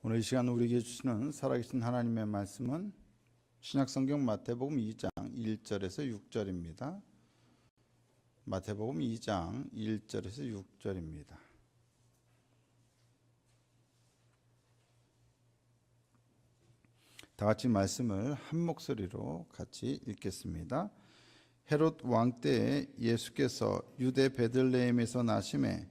오늘 이 시간 우리에게 주시는 살아계신 하나님의 말씀은 신약성경 마태복음 2장 1절에서 6절입니다. 마태복음 2장 1절에서 6절입니다. 다 같이 말씀을 한 목소리로 같이 읽겠습니다. 헤롯 왕 때에 예수께서 유대 베들레헴에서 나심에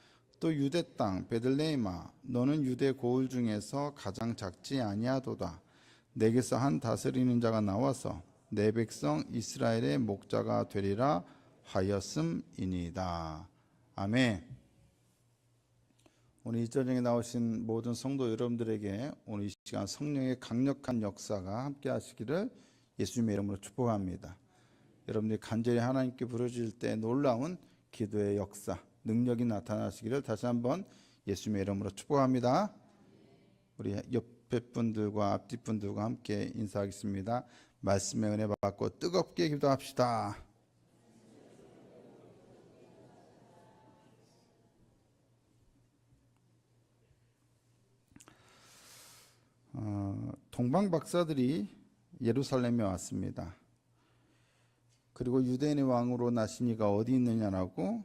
또 유대 땅 베들레헴아 너는 유대 고을 중에서 가장 작지 아니하도다. 내게서 한 다스리는 자가 나와서 내 백성 이스라엘의 목자가 되리라 하였음이니이다. 아멘. 오늘 이 전쟁에 나오신 모든 성도 여러분들에게 오늘 이 시간 성령의 강력한 역사가 함께 하시기를 예수님의 이름으로 축복합니다. 여러분들이 간절히 하나님께 부르실 때 놀라운 기도의 역사, 능력이 나타나시기를 다시 한번 예수님의 이름으로 축복합니다. 우리 옆에 분들과 앞뒤 분들과 함께 인사하겠습니다. 말씀의 은혜 받고 뜨겁게 기도합시다. 어, 동방 박사들이 예루살렘에 왔습니다. 그리고 유대인의 왕으로 나신 이가 어디 있느냐라고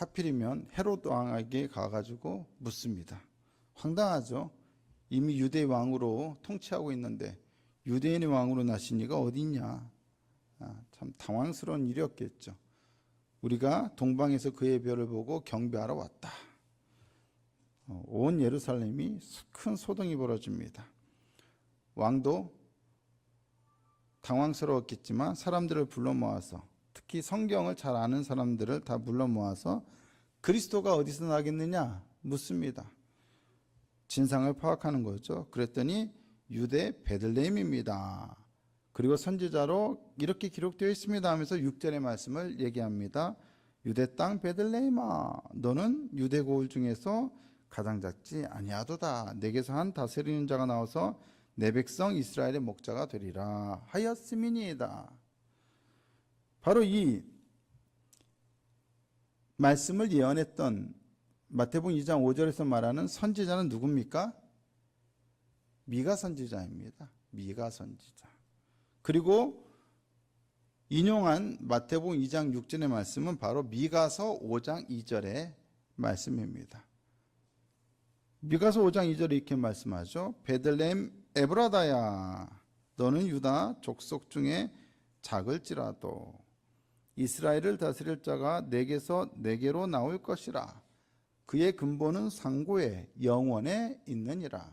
하필이면 헤롯 왕에게 가가지고 묻습니다. 황당하죠. 이미 유대 왕으로 통치하고 있는데 유대인의 왕으로 나신 이가 어디 있냐. 아, 참 당황스러운 일이었겠죠. 우리가 동방에서 그의 별을 보고 경배하러 왔다. 어, 온 예루살렘이 큰 소동이 벌어집니다. 왕도 당황스러웠겠지만 사람들을 불러 모아서 특히 성경을 잘 아는 사람들을 다 불러 모아서 그리스도가 어디서 나겠느냐 묻습니다. 진상을 파악하는 거죠. 그랬더니 유대 베들레헴입니다. 그리고 선지자로 이렇게 기록되어 있습니다 하면서 6절의 말씀을 얘기합니다. 유대 땅 베들레헴아 너는 유대 고을 중에서 가장 작지 아니하도다. 내게서 한 다스리는 자가 나와서 내 백성 이스라엘의 목자가 되리라 하였음이니이다. 바로 이 말씀을 예언했던 마태복음 2장 5절에서 말하는 선지자는 누굽니까? 미가 선지자입니다. 미가 선지자. 그리고 인용한 마태복음 2장 6절의 말씀은 바로 미가서 5장 2절의 말씀입니다. 미가서 5장 2절에 이렇게 말씀하죠. 베들레헴 에브라다야 너는 유다 족속 중에 작을지라도 이스라엘을 다스릴 자가 내게서 내게로 나올 것이라 그의 근본은 상고에 영원에 있느니라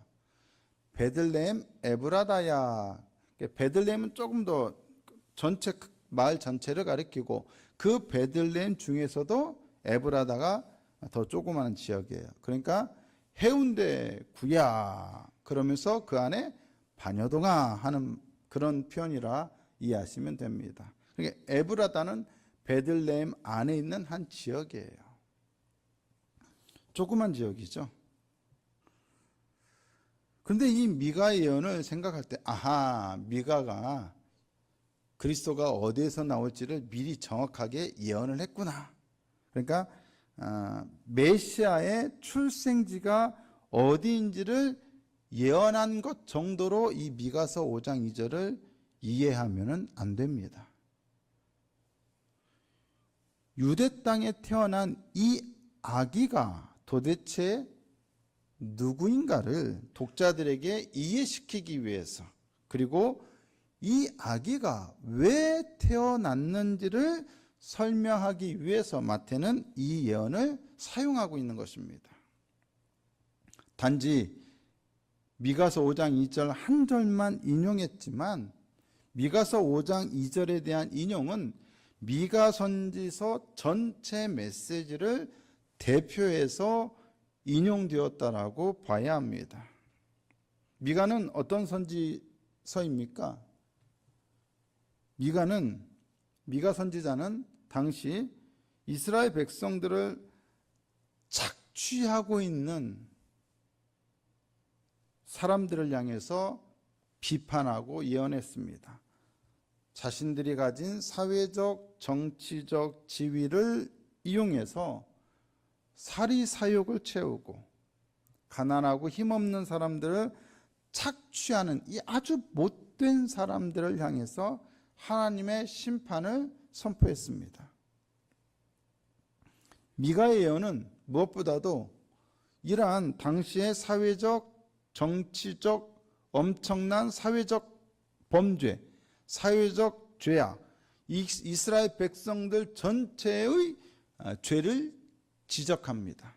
베들레헴 에브라다야 베들레헴은 조금 더 전체 마을 전체를 가리키고 그 베들레헴 중에서도 에브라다가 더 조그마한 지역이에요. 그러니까 해운대 구야 그러면서 그 안에 반여동아 하는 그런 표현이라 이해하시면 됩니다. 그러니까 에브라다는 베들레헴 안에 있는 한 지역이에요. 조그만 지역이죠. 그런데 이 미가의 예언을 생각할 때 아하 미가가 그리스도가 어디에서 나올지를 미리 정확하게 예언을 했구나. 그러니까 아, 메시아의 출생지가 어디인지를 예언한 것 정도로 이 미가서 5장 2절을 이해하면 안 됩니다. 유대 땅에 태어난 이 아기가 도대체 누구인가를 독자들에게 이해시키기 위해서 그리고 이 아기가 왜 태어났는지를 설명하기 위해서 마태는 이 예언을 사용하고 있는 것입니다. 단지 미가서 5장 2절 한 절만 인용했지만 미가서 5장 2절에 대한 인용은 미가 선지서 전체 메시지를 대표해서 인용되었다라고 봐야 합니다. 미가는 어떤 선지서입니까? 미가는 미가 선지자는 당시 이스라엘 백성들을 착취하고 있는 사람들을 향해서 비판하고 예언했습니다. 자신들이 가진 사회적, 정치적 지위를 이용해서 사리 사욕을 채우고 가난하고 힘없는 사람들을 착취하는 이 아주 못된 사람들을 향해서 하나님의 심판을 선포했습니다. 미가의 예언은 무엇보다도 이러한 당시의 사회적, 정치적 엄청난 사회적 범죄, 사회적 죄악, 이스라엘 백성들 전체의 아, 죄를 지적합니다.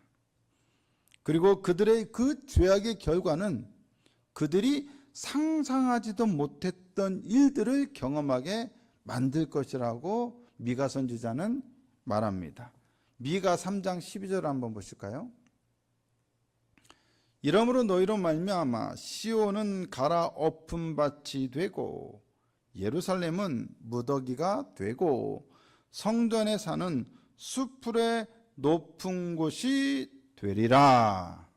그리고 그들의 그 죄악의 결과는 그들이 상상하지도 못했던 일들을 경험하게 만들 것이라고 미가 선지자는 말합니다. 미가 3장 12절 한번 보실까요? 이러므로 너희로 말미암아 시온은 갈아 엎은 밭이 되고 예루살렘은 무더기가 되고 성전에 사는 수풀의 높은 곳이 되리라.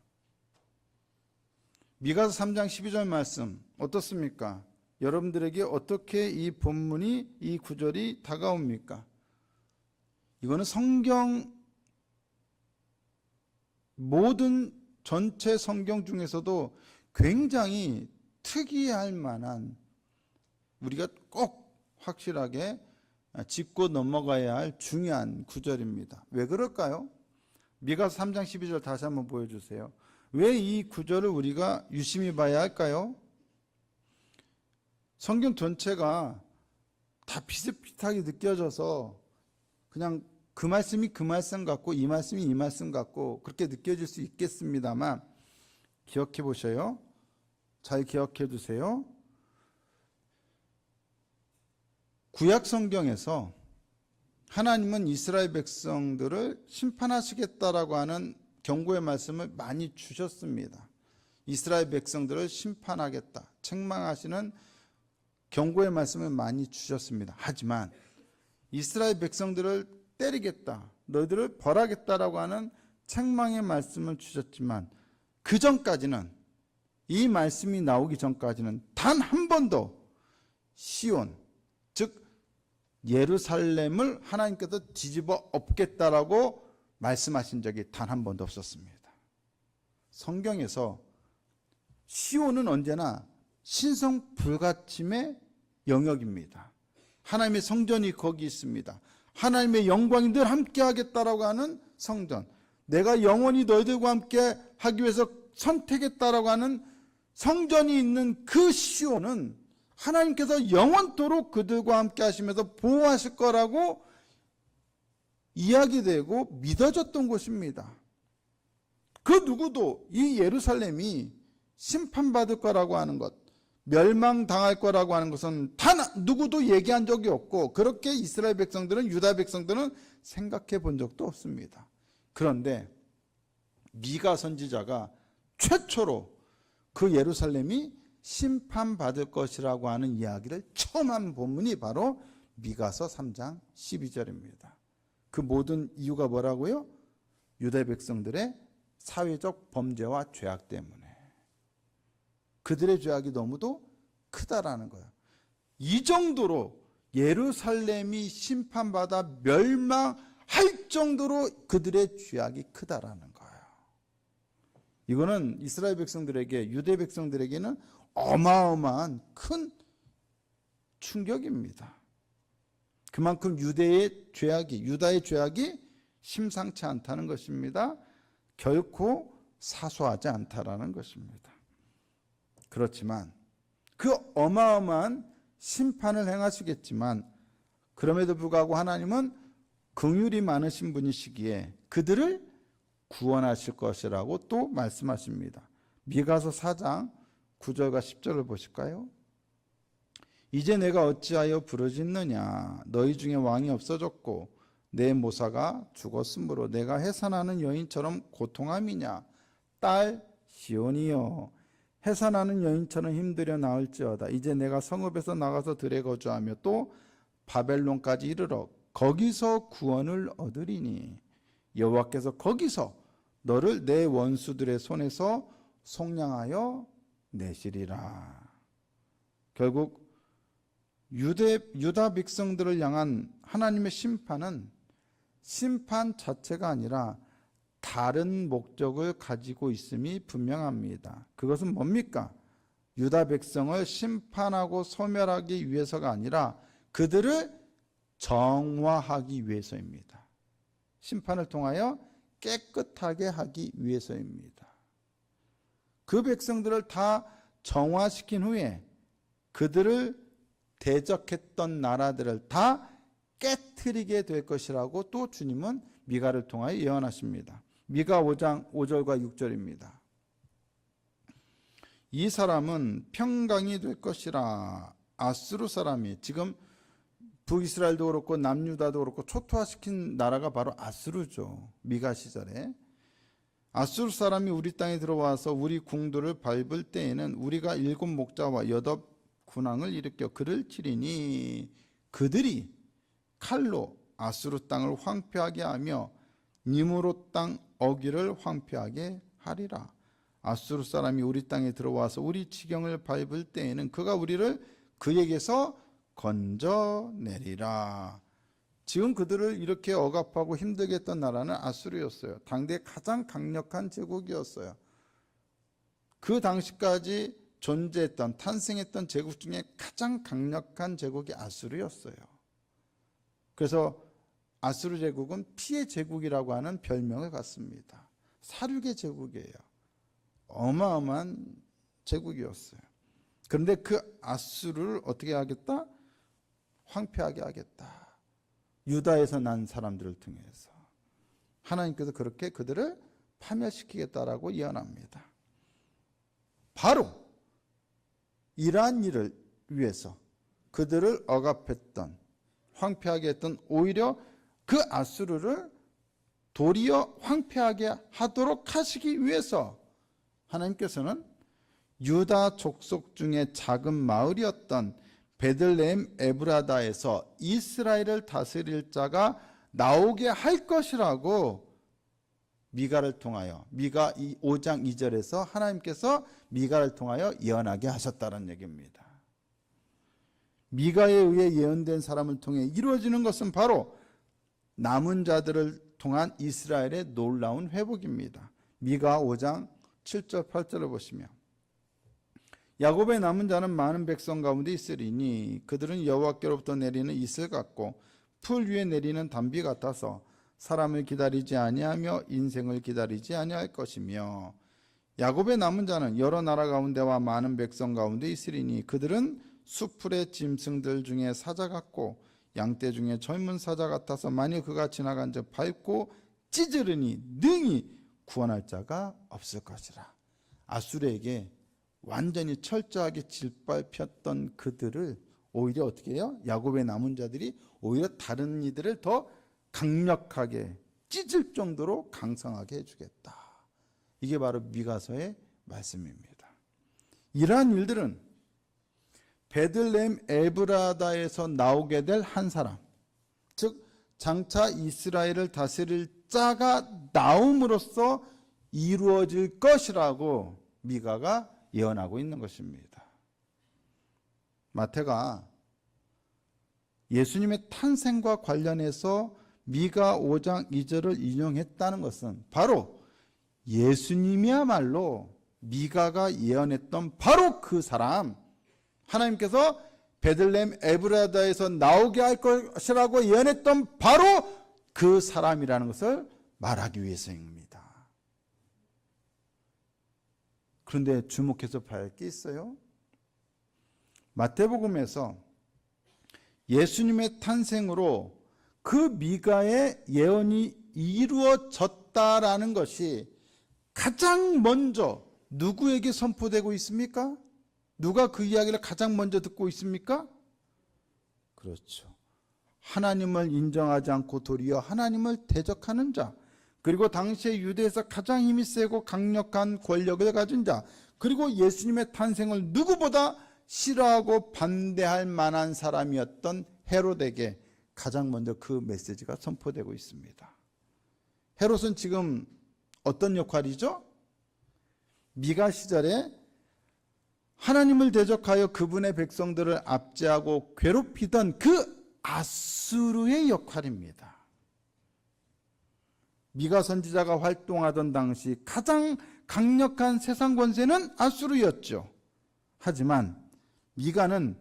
미가서 3장 12절 말씀 어떻습니까? 여러분들에게 어떻게 이 본문이 이 구절이 다가옵니까? 이거는 성경 모든 전체 성경 중에서도 굉장히 특이할 만한 우리가 꼭 확실하게 짚고 넘어가야 할 중요한 구절입니다. 왜 그럴까요? 미가서 3장 12절 다시 한번 보여주세요. 왜 이 구절을 우리가 유심히 봐야 할까요? 성경 전체가 다 비슷비슷하게 느껴져서 그냥 그 말씀이 그 말씀 같고 이 말씀이 이 말씀 같고 그렇게 느껴질 수 있겠습니다만 기억해 보셔요. 잘 기억해 두세요. 구약 성경에서 하나님은 이스라엘 백성들을 심판하시겠다라고 하는 경고의 말씀을 많이 주셨습니다. 이스라엘 백성들을 심판하겠다, 책망하시는 경고의 말씀을 많이 주셨습니다. 하지만 이스라엘 백성들을 때리겠다, 너희들을 벌하겠다라고 하는 책망의 말씀을 주셨지만 그 전까지는 이 말씀이 나오기 전까지는 단 한 번도 시온 즉 예루살렘을 하나님께서 뒤집어 엎겠다라고 말씀하신 적이 단 한 번도 없었습니다. 성경에서 시온은 언제나 신성 불가침의 영역입니다. 하나님의 성전이 거기 있습니다. 하나님의 영광이 늘 함께 하겠다라고 하는 성전. 내가 영원히 너희들과 함께 하기 위해서 선택했다라고 하는 성전이 있는 그 시온은 하나님께서 영원토록 그들과 함께 하시면서 보호하실 거라고 이야기되고 믿어졌던 곳입니다. 그 누구도 이 예루살렘이 심판받을 거라고 하는 것, 멸망당할 거라고 하는 것은 단 누구도 얘기한 적이 없고 그렇게 이스라엘 백성들은 유다 백성들은 생각해 본 적도 없습니다. 그런데 미가 선지자가 최초로 그 예루살렘이 심판받을 것이라고 하는 이야기를 처음 한 본문이 바로 미가서 3장 12절입니다. 그 모든 이유가 뭐라고요? 유다 백성들의 사회적 범죄와 죄악 때문에 그들의 죄악이 너무도 크다라는 거예요. 이 정도로 예루살렘이 심판받아 멸망할 정도로 그들의 죄악이 크다라는 거예요. 이거는 이스라엘 백성들에게 유대 백성들에게는 어마어마한 큰 충격입니다. 그만큼 유대의 죄악이 유다의 죄악이 심상치 않다는 것입니다. 결코 사소하지 않다라는 것입니다. 그렇지만 그 어마어마한 심판을 행하시겠지만 그럼에도 불구하고 하나님은 긍휼이 많으신 분이시기에 그들을 구원하실 것이라고 또 말씀하십니다. 미가서 4장 9절과 10절을 보실까요? 이제 내가 어찌하여 부르짖느냐 너희 중에 왕이 없어졌고 내 모사가 죽었으므로 내가 해산하는 여인처럼 고통함이냐 딸 시온이여 해산하는 여인처럼 힘들여 나을지어다. 이제 내가 성읍에서 나가서 들에 거주하며 또 바벨론까지 이르러 거기서 구원을 얻으리니 여호와께서 거기서 너를 내 원수들의 손에서 속량하여 내시리라. 결국 유대 유다 백성들을 향한 하나님의 심판은 심판 자체가 아니라 다른 목적을 가지고 있음이 분명합니다. 그것은 뭡니까? 유다 백성을 심판하고 소멸하기 위해서가 아니라 그들을 정화하기 위해서입니다. 심판을 통하여 깨끗하게 하기 위해서입니다. 그 백성들을 다 정화시킨 후에 그들을 대적했던 나라들을 다 깨뜨리게 될 것이라고 또 주님은 미가를 통하여 예언하십니다. 미가 5장 5절과 6절입니다. 이 사람은 평강이 될 것이라 아스루 사람이 지금 북이스라엘도 그렇고 남유다도 그렇고 초토화시킨 나라가 바로 아스루죠. 미가 시절에 아스루 사람이 우리 땅에 들어와서 우리 궁도를 밟을 때에는 우리가 일곱 목자와 여덟 군왕을 일으켜 그를 치리니 그들이 칼로 아스루 땅을 황폐하게 하며 니무로 땅 어기를 황폐하게 하리라. 아수르 사람이 우리 땅에 들어와서 우리 지경을 밟을 때에는 그가 우리를 그에게서 건져내리라. 지금 그들을 이렇게 억압하고 힘들게 했던 나라는 아수르였어요. 당대 가장 강력한 제국이었어요. 그 당시까지 존재했던 탄생했던 제국 중에 가장 강력한 제국이 아수르였어요. 그래서 아수르 제국은 피해 제국이라고 하는 별명을 갖습니다. 사륙의 제국이에요. 어마어마한 제국이었어요. 그런데 그 아수르를 어떻게 하겠다? 황폐하게 하겠다. 유다에서 난 사람들을 통해서 하나님께서 그렇게 그들을 파멸시키겠다라고 예언합니다. 바로 이러한 일을 위해서 그들을 억압했던 황폐하게 했던 오히려 그 아수르를 도리어 황폐하게 하도록 하시기 위해서 하나님께서는 유다 족속 중에 작은 마을이었던 베들레헴 에브라다에서 이스라엘을 다스릴 자가 나오게 할 것이라고 미가를 통하여 미가 5장 2절에서 하나님께서 미가를 통하여 예언하게 하셨다는 얘기입니다. 미가에 의해 예언된 사람을 통해 이루어지는 것은 바로 남은 자들을 통한 이스라엘의 놀라운 회복입니다. 미가 5장 7절 8절을 보시면 야곱의 남은 자는 많은 백성 가운데 있으리니 그들은 여호와께로부터 내리는 이슬 같고 풀 위에 내리는 담비 같아서 사람을 기다리지 아니하며 인생을 기다리지 아니할 것이며 야곱의 남은 자는 여러 나라 가운데와 많은 백성 가운데 있으리니 그들은 수풀의 짐승들 중에 사자 같고 양떼 중에 젊은 사자 같아서 만일 그가 지나간 즉 밟고 찢으르니 능히 구원할 자가 없을 것이라. 아수르에게 완전히 철저하게 짓밟혔던 그들을 오히려 어떻게 해요? 야곱의 남은 자들이 오히려 다른 이들을 더 강력하게 찢을 정도로 강성하게 해주겠다. 이게 바로 미가서의 말씀입니다. 이러한 일들은 베들레헴 에브라다에서 나오게 될 한 사람, 즉 장차 이스라엘을 다스릴 자가 나옴으로써 이루어질 것이라고 미가가 예언하고 있는 것입니다. 마태가 예수님의 탄생과 관련해서 미가 5장 2절을 인용했다는 것은 바로 예수님이야말로 미가가 예언했던 바로 그 사람 하나님께서 베들렘 에브라다에서 나오게 할 것이라고 예언했던 바로 그 사람이라는 것을 말하기 위해서입니다. 그런데 주목해서 봐야 할 게 있어요. 마태복음에서 예수님의 탄생으로 그 미가의 예언이 이루어졌다라는 것이 가장 먼저 누구에게 선포되고 있습니까? 누가 그 이야기를 가장 먼저 듣고 있습니까? 그렇죠. 하나님을 인정하지 않고 도리어 하나님을 대적하는 자, 그리고 당시에 유대에서 가장 힘이 세고 강력한 권력을 가진 자, 그리고 예수님의 탄생을 누구보다 싫어하고 반대할 만한 사람이었던 헤롯에게 가장 먼저 그 메시지가 선포되고 있습니다. 헤롯은 지금 어떤 역할이죠? 미가 시절에 하나님을 대적하여 그분의 백성들을 압제하고 괴롭히던 그 아수르의 역할입니다. 미가 선지자가 활동하던 당시 가장 강력한 세상 권세는 아수르였죠. 하지만 미가는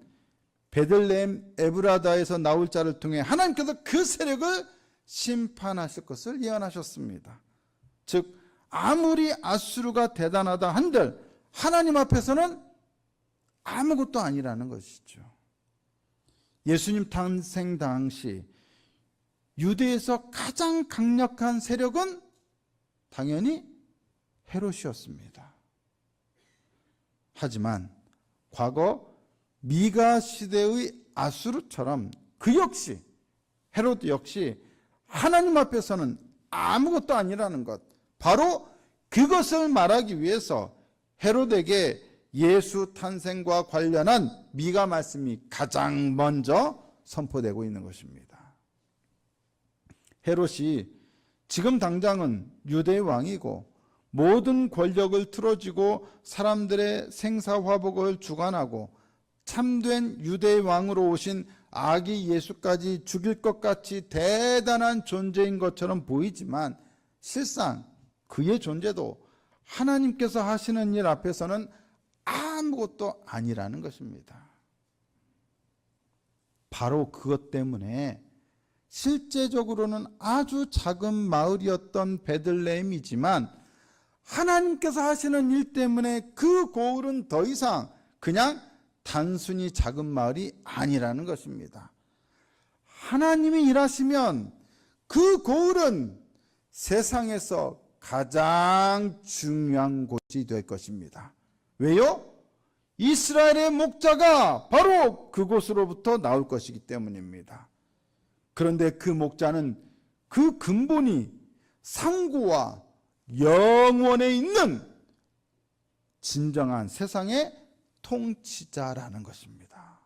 베들레헴 에브라다에서 나올 자를 통해 하나님께서 그 세력을 심판하실 것을 예언하셨습니다. 즉 아무리 아수르가 대단하다 한들 하나님 앞에서는 아무것도 아니라는 것이죠. 예수님 탄생 당시 유대에서 가장 강력한 세력은 당연히 헤롯이었습니다. 하지만 과거 미가 시대의 아수르처럼 그 역시 헤롯 역시 하나님 앞에서는 아무것도 아니라는 것. 바로 그것을 말하기 위해서 헤롯에게 예수 탄생과 관련한 미가 말씀이 가장 먼저 선포되고 있는 것입니다. 헤롯이 지금 당장은 유대의 왕이고 모든 권력을 틀어쥐고 사람들의 생사화복을 주관하고 참된 유대의 왕으로 오신 아기 예수까지 죽일 것 같이 대단한 존재인 것처럼 보이지만 실상 그의 존재도 하나님께서 하시는 일 앞에서는 아무것도 아니라는 것입니다. 바로 그것 때문에 실제적으로는 아주 작은 마을이었던 베들레헴이지만 하나님께서 하시는 일 때문에 그 고을은 더 이상 그냥 단순히 작은 마을이 아니라는 것입니다. 하나님이 일하시면 그 고을은 세상에서 가장 중요한 곳이 될 것입니다. 왜요? 이스라엘의 목자가 바로 그곳으로부터 나올 것이기 때문입니다. 그런데 그 목자는 그 근본이 상고와 영원에 있는 진정한 세상의 통치자라는 것입니다.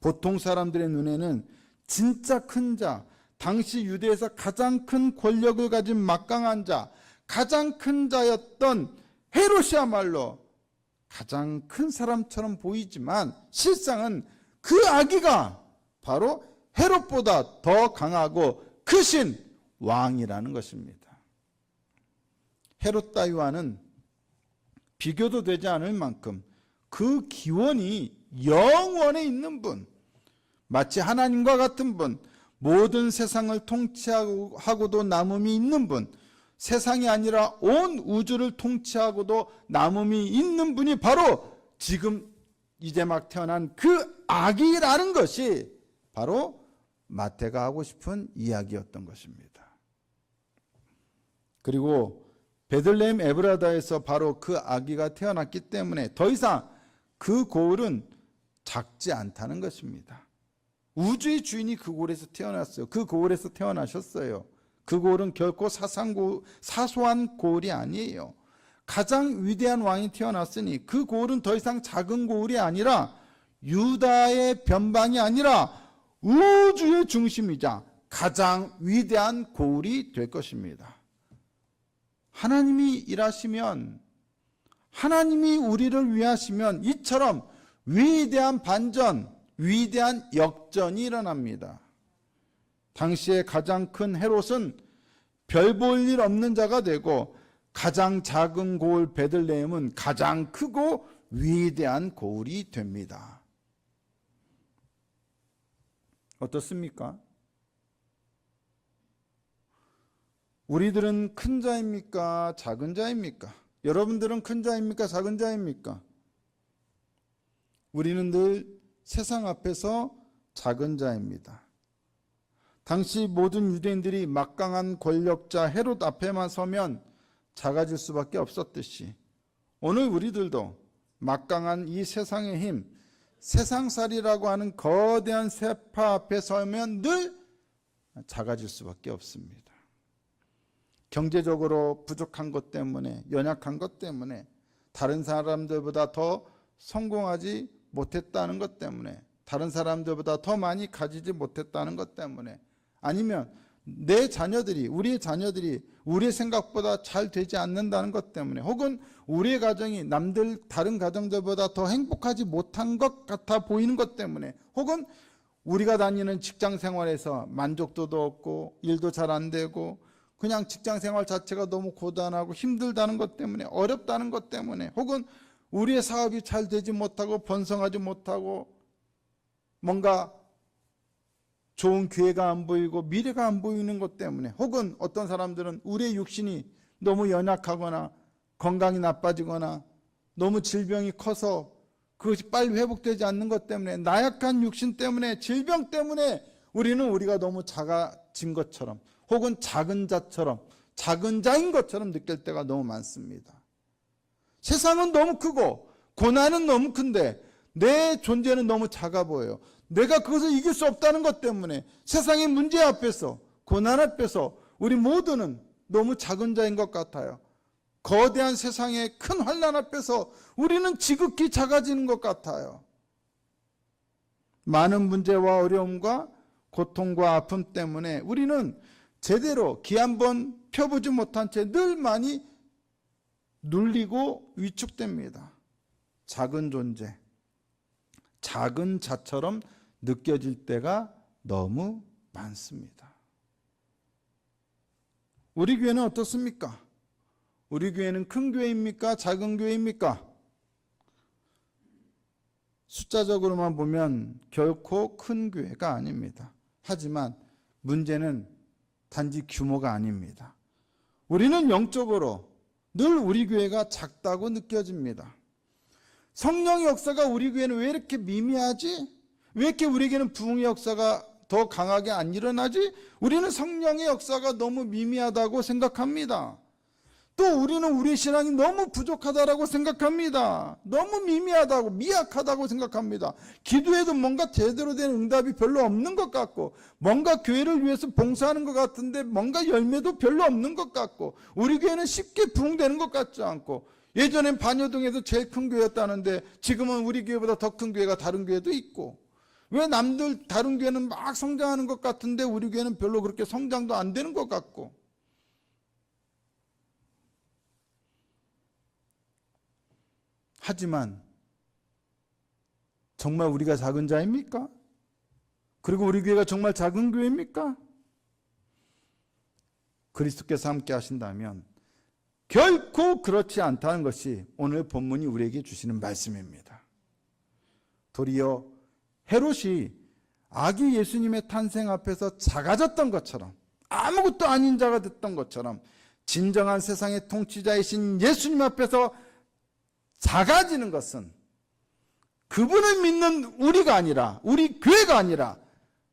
보통 사람들의 눈에는 진짜 큰 자, 당시 유대에서 가장 큰 권력을 가진 막강한 자, 가장 큰 자였던 헤롯이야말로 가장 큰 사람처럼 보이지만 실상은 그 아기가 바로 헤롯보다 더 강하고 크신 왕이라는 것입니다. 헤롯 따위와는 비교도 되지 않을 만큼 그 기원이 영원에 있는 분, 마치 하나님과 같은 분, 모든 세상을 통치하고도 남음이 있는 분, 세상이 아니라 온 우주를 통치하고도 남음이 있는 분이 바로 지금 이제 막 태어난 그 아기라는 것이 바로 마태가 하고 싶은 이야기였던 것입니다. 그리고 베들레헴 에브라다에서 바로 그 아기가 태어났기 때문에 더 이상 그 고을은 작지 않다는 것입니다. 우주의 주인이 그 고을에서 태어났어요. 그 고을에서 태어나셨어요. 그 고을은 결코 사상고, 사소한 고을이 아니에요. 가장 위대한 왕이 태어났으니 그 고을은 더 이상 작은 고을이 아니라 유다의 변방이 아니라 우주의 중심이자 가장 위대한 고을이 될 것입니다. 하나님이 일하시면 하나님이 우리를 위하시면 이처럼 위대한 반전, 위대한 역전이 일어납니다. 당시에 가장 큰 헤롯은 별 볼 일 없는 자가 되고 가장 작은 고을 베들레헴은 가장 크고 위대한 고을이 됩니다. 어떻습니까? 우리들은 큰 자입니까? 작은 자입니까? 여러분들은 큰 자입니까? 작은 자입니까? 우리는 늘 세상 앞에서 작은 자입니다. 당시 모든 유대인들이 막강한 권력자 헤롯 앞에만 서면 작아질 수밖에 없었듯이 오늘 우리들도 막강한 이 세상의 힘, 세상살이라고 하는 거대한 세파 앞에 서면 늘 작아질 수밖에 없습니다. 경제적으로 부족한 것 때문에, 연약한 것 때문에, 다른 사람들보다 더 성공하지 못했다는 것 때문에 다른 사람들보다 더 많이 가지지 못했다는 것 때문에 아니면 내 자녀들이 우리의 자녀들이 우리의 생각보다 잘 되지 않는다는 것 때문에 혹은 우리의 가정이 남들 다른 가정들보다 더 행복하지 못한 것 같아 보이는 것 때문에 혹은 우리가 다니는 직장 생활에서 만족도도 없고 일도 잘 안 되고 그냥 직장 생활 자체가 너무 고단하고 힘들다는 것 때문에 어렵다는 것 때문에 혹은 우리의 사업이 잘 되지 못하고 번성하지 못하고 뭔가 좋은 기회가 안 보이고 미래가 안 보이는 것 때문에 혹은 어떤 사람들은 우리의 육신이 너무 연약하거나 건강이 나빠지거나 너무 질병이 커서 그것이 빨리 회복되지 않는 것 때문에 나약한 육신 때문에 질병 때문에 우리는 우리가 너무 작아진 것처럼 혹은 작은 자처럼 작은 자인 것처럼 느낄 때가 너무 많습니다. 세상은 너무 크고 고난은 너무 큰데 내 존재는 너무 작아 보여요. 내가 그것을 이길 수 없다는 것 때문에 세상의 문제 앞에서 고난 앞에서 우리 모두는 너무 작은 자인 것 같아요. 거대한 세상의 큰 환란 앞에서 우리는 지극히 작아지는 것 같아요. 많은 문제와 어려움과 고통과 아픔 때문에 우리는 제대로 기 한 번 펴보지 못한 채 늘 많이 눌리고 위축됩니다. 작은 존재, 작은 자처럼 느껴질 때가 너무 많습니다. 우리 교회는 어떻습니까? 우리 교회는 큰 교회입니까? 작은 교회입니까? 숫자적으로만 보면 결코 큰 교회가 아닙니다. 하지만 문제는 단지 규모가 아닙니다. 우리는 영적으로 늘 우리 교회가 작다고 느껴집니다. 성령의 역사가 우리 교회는 왜 이렇게 미미하지? 왜 이렇게 우리에게는 부흥의 역사가 더 강하게 안 일어나지? 우리는 성령의 역사가 너무 미미하다고 생각합니다. 또 우리는 우리 신앙이 너무 부족하다라고 생각합니다. 너무 미미하다고 미약하다고 생각합니다. 기도해도 뭔가 제대로 된 응답이 별로 없는 것 같고 뭔가 교회를 위해서 봉사하는 것 같은데 뭔가 열매도 별로 없는 것 같고 우리 교회는 쉽게 부흥되는 것 같지 않고 예전엔 반여동에서 제일 큰 교회였다는데 지금은 우리 교회보다 더 큰 교회가 다른 교회도 있고 왜 남들 다른 교회는 막 성장하는 것 같은데 우리 교회는 별로 그렇게 성장도 안 되는 것 같고 하지만 정말 우리가 작은 자입니까? 그리고 우리 교회가 정말 작은 교회입니까? 그리스도께서 함께 하신다면 결코 그렇지 않다는 것이 오늘 본문이 우리에게 주시는 말씀입니다. 도리어 헤롯이 아기 예수님의 탄생 앞에서 작아졌던 것처럼 아무것도 아닌 자가 됐던 것처럼 진정한 세상의 통치자이신 예수님 앞에서 작아지는 것은 그분을 믿는 우리가 아니라 우리 교회가 아니라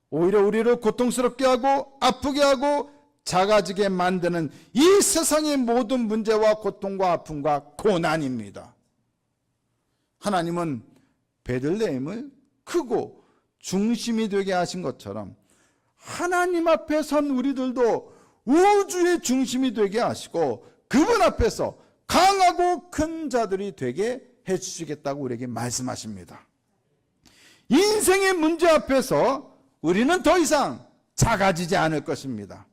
오히려 우리를 고통스럽게 하고 아프게 하고 작아지게 만드는 이 세상의 모든 문제와 고통과 아픔과 고난입니다. 하나님은 베들레헴을 크고 중심이 되게 하신 것처럼 하나님 앞에 선 우리들도 우주의 중심이 되게 하시고 그분 앞에서 강하고 큰 자들이 되게 해주시겠다고 우리에게 말씀하십니다. 인생의 문제 앞에서 우리는 더 이상 작아지지 않을 것입니다.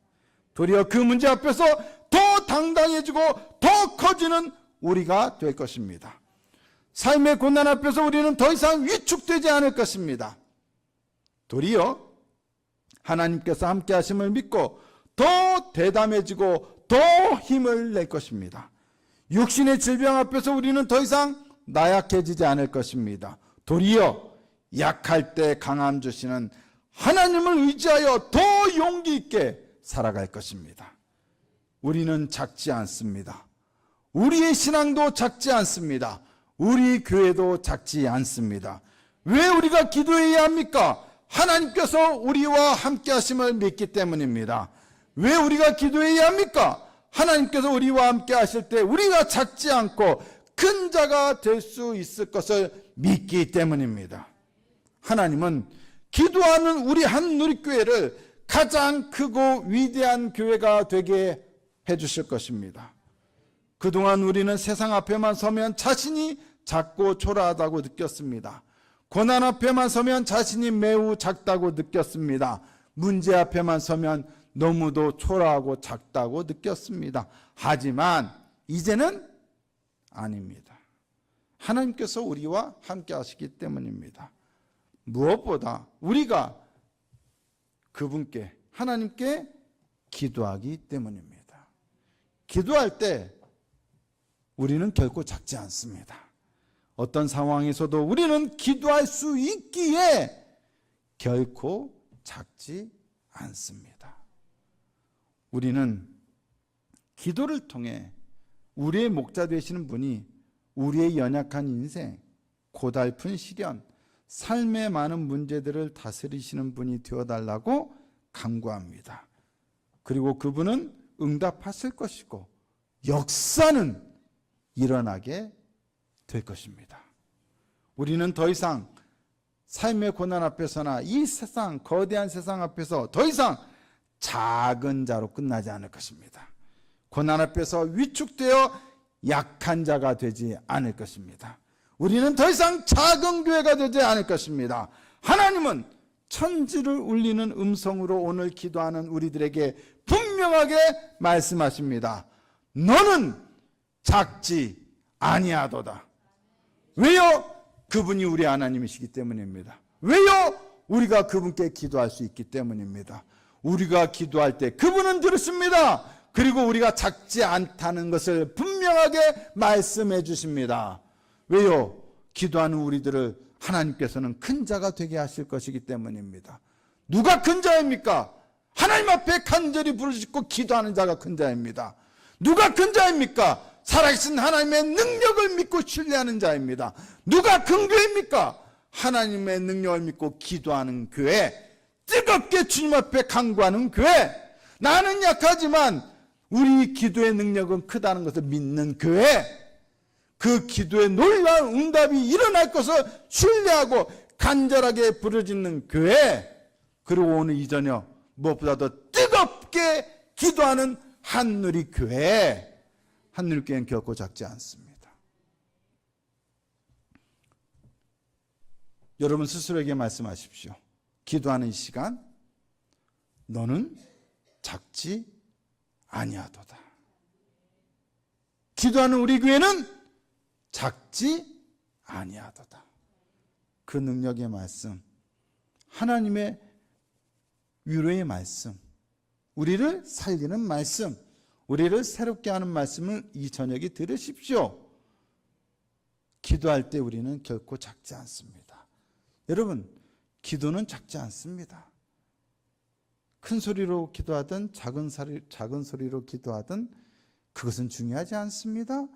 도리어 그 문제 앞에서 더 당당해지고 더 커지는 우리가 될 것입니다. 삶의 고난 앞에서 우리는 더 이상 위축되지 않을 것입니다. 도리어 하나님께서 함께 하심을 믿고 더 대담해지고 더 힘을 낼 것입니다. 육신의 질병 앞에서 우리는 더 이상 나약해지지 않을 것입니다. 도리어 약할 때 강함 주시는 하나님을 의지하여 더 용기 있게 살아갈 것입니다. 우리는 작지 않습니다. 우리의 신앙도 작지 않습니다. 우리 교회도 작지 않습니다. 왜 우리가 기도해야 합니까? 하나님께서 우리와 함께 하심을 믿기 때문입니다. 왜 우리가 기도해야 합니까? 하나님께서 우리와 함께 하실 때 우리가 작지 않고 큰 자가 될 수 있을 것을 믿기 때문입니다. 하나님은 기도하는 우리 한누리교회를 가장 크고 위대한 교회가 되게 해 주실 것입니다. 그동안 우리는 세상 앞에만 서면 자신이 작고 초라하다고 느꼈습니다. 고난 앞에만 서면 자신이 매우 작다고 느꼈습니다. 문제 앞에만 서면 너무도 초라하고 작다고 느꼈습니다. 하지만 이제는 아닙니다. 하나님께서 우리와 함께 하시기 때문입니다. 무엇보다 우리가 그분께 하나님께 기도하기 때문입니다. 기도할 때 우리는 결코 작지 않습니다. 어떤 상황에서도 우리는 기도할 수 있기에 결코 작지 않습니다. 우리는 기도를 통해 우리의 목자 되시는 분이 우리의 연약한 인생, 고달픈 시련, 삶의 많은 문제들을 다스리시는 분이 되어달라고 간구합니다. 그리고 그분은 응답하실 것이고 역사는 일어나게 될 것입니다. 우리는 더 이상 삶의 고난 앞에서나 이 세상, 거대한 세상 앞에서 더 이상 작은 자로 끝나지 않을 것입니다. 고난 앞에서 위축되어 약한 자가 되지 않을 것입니다. 우리는 더 이상 작은 교회가 되지 않을 것입니다. 하나님은 천지를 울리는 음성으로 오늘 기도하는 우리들에게 분명하게 말씀하십니다. 너는 작지 아니하도다. 왜요? 그분이 우리 하나님이시기 때문입니다. 왜요? 우리가 그분께 기도할 수 있기 때문입니다. 우리가 기도할 때 그분은 들으십니다. 그리고 우리가 작지 않다는 것을 분명하게 말씀해 주십니다. 왜요? 기도하는 우리들을 하나님께서는 큰 자가 되게 하실 것이기 때문입니다. 누가 큰 자입니까? 하나님 앞에 간절히 부르짖고 기도하는 자가 큰 자입니다. 누가 큰 자입니까? 살아계신 하나님의 능력을 믿고 신뢰하는 자입니다. 누가 큰 교회입니까? 하나님의 능력을 믿고 기도하는 교회. 뜨겁게 주님 앞에 간구하는 교회. 나는 약하지만 우리 기도의 능력은 크다는 것을 믿는 교회. 그 기도의 놀라운 응답이 일어날 것을 신뢰하고 간절하게 부르짖는 교회. 그리고 오늘 이 저녁 무엇보다도 뜨겁게 기도하는 한누리 교회. 교회는 결코 작지 않습니다. 여러분 스스로에게 말씀하십시오. 기도하는 시간 너는 작지 아니하도다. 기도하는 우리 교회는 작지 아니하도다. 그 능력의 말씀, 하나님의 위로의 말씀, 우리를 살리는 말씀, 우리를 새롭게 하는 말씀을 이 저녁에 들으십시오. 기도할 때 우리는 결코 작지 않습니다. 여러분, 기도는 작지 않습니다. 큰 소리로 기도하든 작은, 소리, 작은 소리로 기도하든 그것은 중요하지 않습니다.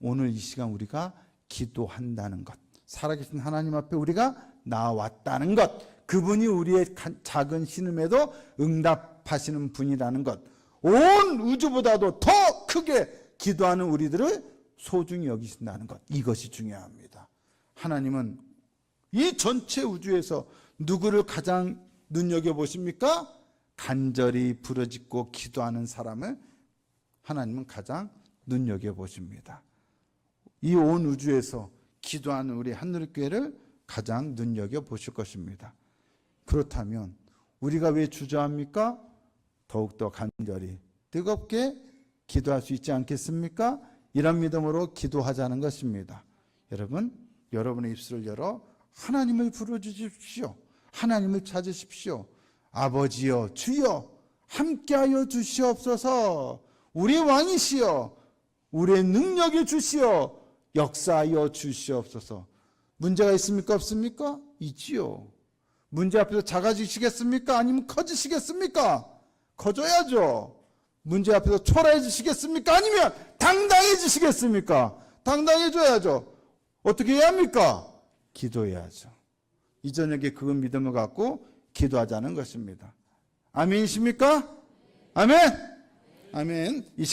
오늘 이 시간 우리가 기도한다는 것, 살아계신 하나님 앞에 우리가 나왔다는 것, 그분이 우리의 작은 신음에도 응답하시는 분이라는 것, 온 우주보다도 더 크게 기도하는 우리들을 소중히 여기신다는 것, 이것이 중요합니다. 하나님은 이 전체 우주에서 누구를 가장 눈여겨보십니까? 간절히 부르짖고 기도하는 사람을 하나님은 가장 눈여겨보십니다. 이 온 우주에서 기도하는 우리 하늘교회를 가장 눈여겨보실 것입니다. 그렇다면 우리가 왜 주저합니까? 더욱더 간절히 뜨겁게 기도할 수 있지 않겠습니까? 이런 믿음으로 기도하자는 것입니다. 여러분, 여러분의 입술을 열어 하나님을 부르주십시오. 하나님을 찾으십시오. 아버지여, 주여, 함께하여 주시옵소서. 우리 왕이시여, 우리의 능력이 주시어 역사하여 주시옵소서. 문제가 있습니까? 없습니까? 있지요. 문제 앞에서 작아지시겠습니까? 아니면 커지시겠습니까? 커져야죠. 문제 앞에서 초라해지시겠습니까? 아니면 당당해지시겠습니까? 당당해져야죠. 어떻게 해야 합니까? 기도해야죠. 이 저녁에 그 믿음을 갖고 기도하자는 것입니다. 아멘이십니까? 아멘? 아멘.